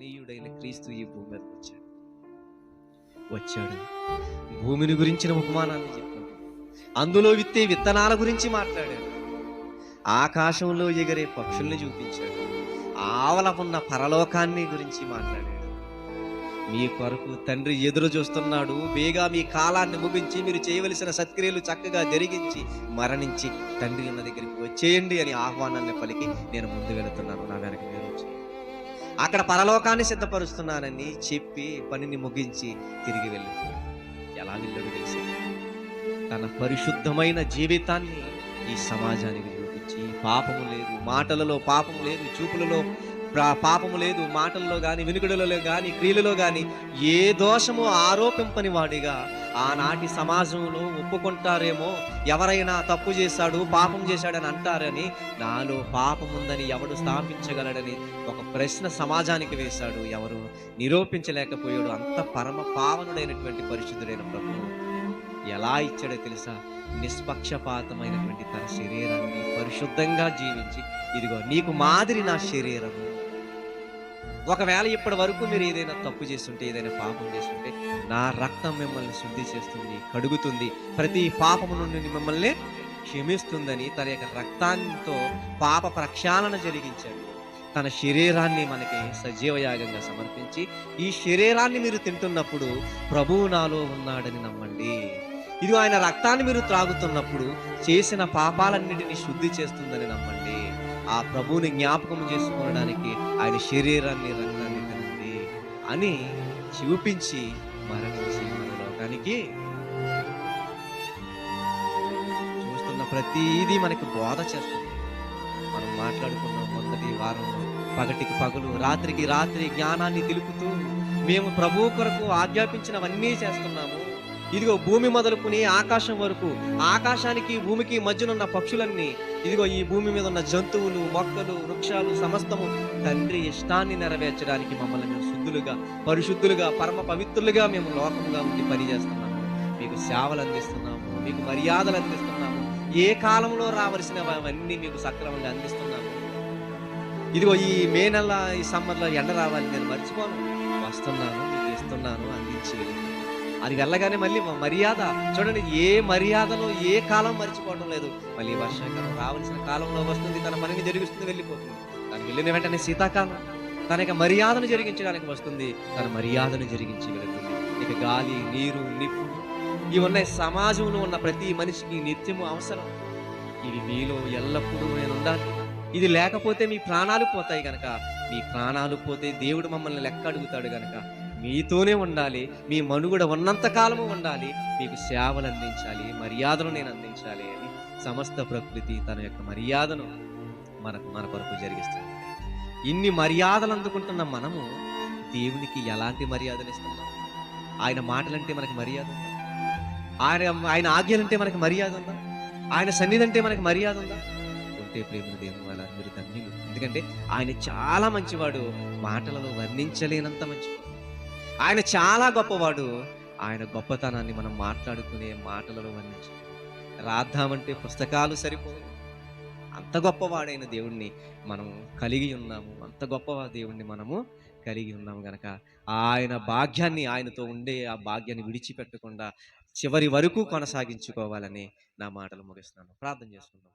భూమి మీదకి వచ్చాడు. వచ్చాడు. భూమిని గురించిన ఉపమానాన్ని చెప్పాడు. అందులో విత్తే విత్తనాల గురించి మాట్లాడాడు. ఆకాశంలో ఎగిరే పక్షుల్ని చూపించాడు. ఆవల ఉన్న పరలోకాన్ని గురించి మాట్లాడాడు. మీ కొరకు తండ్రి ఎదురు చూస్తున్నాడు. బేగా మీ కాలాన్ని ముగించి మీరు చేయవలసిన సత్క్రియలు చక్కగా జరిగించి మరణించి తండ్రి ఉన్న దగ్గరికి వచ్చేయండి అని ఆహ్వానాన్ని పలికి నేను ముందు వెళుతున్నాను. నా వెనక మీరు వచ్చేయండి. అక్కడ పరలోకాన్ని సిద్ధపరుస్తున్నానని చెప్పి పనిని ముగించి తిరిగి వెళ్ళి ఎలా వెళ్ళాడు తెలిసి? తన పరిశుద్ధమైన జీవితాన్ని ఈ సమాజానికి చూపించి పాపము లేదు మాటలలో పాపము లేదు చూపులలో పాపము లేదు మాటల్లో కానీ వినుకుడులలో కానీ క్రియలలో కానీ ఏ దోషము ఆరోపింపని వాడిగా ఆనాటి సమాజంలో ఒప్పుకుంటారేమో ఎవరైనా తప్పు చేశాడు పాపం చేశాడని అంటారని నాలో పాపం ఉందని ఎవడు స్థాపించగలడని ఒక ప్రశ్న సమాజానికి వేశాడు. ఎవరు నిరూపించలేకపోయాడు. అంత పరమ పావనుడైనటువంటి పరిశుద్ధుడైన ప్రభు ఎలా ఇచ్చాడో తెలుసా? నిష్పక్షపాతమైనటువంటి తన శరీరాన్ని పరిశుద్ధంగా జీవించి ఇదిగో నీకు మాదిరి నా శరీరము. ఒకవేళ ఇప్పటి వరకు మీరు ఏదైనా తప్పు చేస్తుంటే ఏదైనా పాపం చేస్తుంటే నా రక్తం మిమ్మల్ని శుద్ధి చేస్తుంది కడుగుతుంది. ప్రతి పాపము నుండి మిమ్మల్ని క్షమిస్తుందని తన యొక్క రక్తాంతో పాప ప్రక్షాళన జరిగించాడు. తన శరీరాన్ని మనకి సజీవయాగంగా సమర్పించి ఈ శరీరాన్ని మీరు తింటున్నప్పుడు ప్రభువు నాలో ఉన్నాడని నమ్మండి. ఇది ఆయన రక్తాన్ని మీరు త్రాగుతున్నప్పుడు చేసిన పాపాలన్నిటిని శుద్ధి చేస్తుందని నమ్మండి. ఆ ప్రభువుని జ్ఞాపకం చేసుకోవడానికి ఆయన శరీరాన్ని రక్తాన్ని తినండి అని చూపించి మరణించి మన లోకానికి చూస్తున్న ప్రతిదీ మనకి బోధ చేస్తుంది. మనం మాట్లాడుకున్న మొదటి వారంలో పగటికి పగలు రాత్రికి రాత్రి జ్ఞానాన్ని తెలుపుతూ మేము ప్రభువు కొరకు ఆజ్ఞాపించినవన్నీ చేస్తున్నాము. ఇదిగో భూమి మొదలుకుని ఆకాశం వరకు ఆకాశానికి భూమికి మధ్యనున్న పక్షులన్నీ ఇదిగో ఈ భూమి మీద ఉన్న జంతువులు మొక్కలు వృక్షాలు సమస్తము తండ్రి ఇష్టాన్ని నెరవేర్చడానికి మమ్మల్ని మేము శుద్ధులుగా పరిశుద్ధులుగా పరమ పవిత్రులుగా మేము లోకంగా ఉండి పనిచేస్తున్నాము. మీకు సేవలు అందిస్తున్నాము మీకు మర్యాదలు అందిస్తున్నాము. ఏ కాలంలో రావలసినవన్నీ మీకు సక్రమంగా అందిస్తున్నాము. ఇదిగో ఈ మే నెల ఈ సమ్మర్లో ఎండ రావాలి నేను మర్చిపోను. వస్తున్నాను మీకు ఇస్తున్నాను అందించి అది వెళ్ళగానే మళ్ళీ మర్యాద. చూడండి ఏ మర్యాదలో ఏ కాలం మర్చిపోవడం లేదు. మళ్ళీ వర్షాకాలం రావాల్సిన కాలంలో వస్తుంది తన పనిని జరిగిస్తుంది వెళ్ళిపోతుంది. తను వెళ్ళిన వెంటనే శీతాకాలం తన యొక్క మర్యాదను జరిగించడానికి వస్తుంది. తన మర్యాదను జరిగించి వెళుతుంది. ఇక గాలి నీరు నిప్పు ఇవి ఉన్నాయి. సమాజంలో ఉన్న ప్రతి మనిషికి నిత్యము అవసరం. ఇది మీలో ఎల్లప్పుడూ నేను ఉండాలి. ఇది లేకపోతే మీ ప్రాణాలు పోతాయి కనుక మీ ప్రాణాలు పోతే దేవుడు మమ్మల్ని లెక్క అడుగుతాడు కనుక మీతోనే ఉండాలి మీ మనుగడ ఉన్నంత కాలము ఉండాలి మీకు సేవలు అందించాలి మర్యాదను నేను అందించాలి అని సమస్త ప్రకృతి తన యొక్క మర్యాదను మనకు మన కొరకు జరిగిస్తుంది. ఇన్ని మర్యాదలు అందుకుంటున్న మనము దేవునికి ఎలాంటి మర్యాదలు ఇస్తున్నాం ఆయన మాటలంటే మనకి మర్యాద ఉందా? ఆయన ఆయన ఆజ్ఞలంటే మనకి మర్యాద ఉందా? ఆయన సన్నిధి అంటే మనకి మర్యాద ఉందా? ఉంటే ప్రేమ దేవుని వాళ్ళ మీరు ధన్యులు. ఎందుకంటే ఆయన చాలా మంచివాడు మాటలలో వర్ణించలేనంత మంచివాడు. ఆయన చాలా గొప్పవాడు. ఆయన గొప్పతనాన్ని మనం మాట్లాడుకునే మాటలలో వర్ణించాలి రాద్దామంటే పుస్తకాలు సరిపోవు. అంత గొప్పవాడైన దేవుణ్ణి మనం కలిగి ఉన్నాము. అంత గొప్ప దేవుణ్ణి మనము కలిగి ఉన్నాము గనక ఆయన భాగ్యాన్ని ఆయనతో ఉండే ఆ భాగ్యాన్ని విడిచిపెట్టకుండా చివరి వరకు కొనసాగించుకోవాలని నా మాటలు ముగిస్తున్నాను. ప్రార్థన చేసుకుందాం.